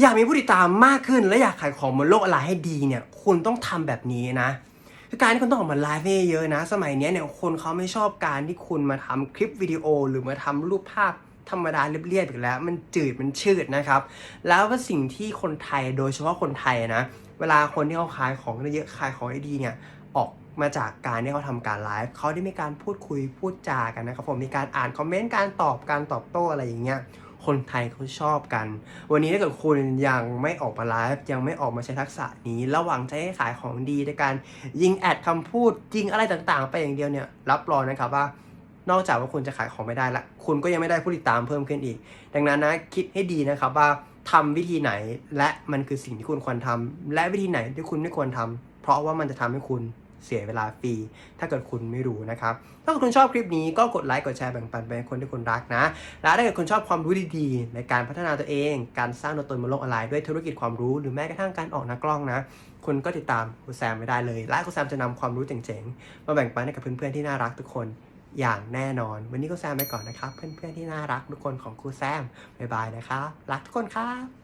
อยากมีผู้ติดตามมากขึ้น และอยากขายของบนโลกออนไลน์ให้ดีเนี่ย คุณต้องทำแบบนี้นะคือการที่คุณต้องออกมาไลฟ์ให้เยอะนะ สมัยนี้เนี่ยคนเขาไม่ชอบการที่คุณมาทำคลิปวิดีโอ หรือมาทำรูปภาพธรรมดาเรียบๆอีกแล้ว มันจืดมันชืดนะครับ แล้วก็สิ่งที่คนไทยโดยเฉพาะคนไทยนะ เวลาคนที่เขาขายของได้เยอะขายของด้ดีเนี่ยออกมาจากการที่เขาทำการไลฟ์เขาได้มีการพูดคุยพูดจากันนะครับผมมีการอ่านคอมเมนต์การตอบการตอบโต้อะไรอย่างเงี้ย คนไทยเขาชอบกัน วันนี้ถ้าเกิดคุณยังไม่ออกมาไลฟ์ยังไม่ออกมาใช้ทักษะนี้ ระหวังจะให้ขายของดีในการยิงแอดคำพูดยิงอะไรต่างๆ ไปอย่างเดียวเนี่ยรับรองนะครับว่านอกจากว่าคุณจะขายของไม่ได้ละ คุณก็ยังไม่ได้ผู้ติดตามเพิ่มขึ้นอีก ดังนั้นนะคิดให้ดีนะครับว่าทำวิธีไหนและมันคือสิ่งที่คุณควรทำและวิธีไหนที่คุณไม่ควรทำเพราะว่ามันจะทำให้คุณ เสียเวลาฟรี ถ้าเกิดคุณไม่รู้นะครับ ถ้าคุณชอบคลิปนี้ก็กดไลค์กดแชร์แบ่งปันไปให้คนที่คุณรักนะ และถ้าเกิดคุณชอบความรู้ดีๆ ในการพัฒนาตัวเอง การสร้างตัวตนบนโลกออนไลน์ด้วยธุรกิจความรู้หรือแม้กระทั่งการออกหน้ากล้องนะ คุณก็ติดตามครูแซมไม่ได้เลย และครูแซมจะนำความรู้เจ๋งๆ มาแบ่งปันให้กับเพื่อนๆที่น่ารักทุกคนอย่างแน่นอน วันนี้ครูแซมไปก่อนนะครับ เพื่อนๆที่น่ารักทุกคนของครูแซมบ๊ายบายนะครับรักทุกคนครับ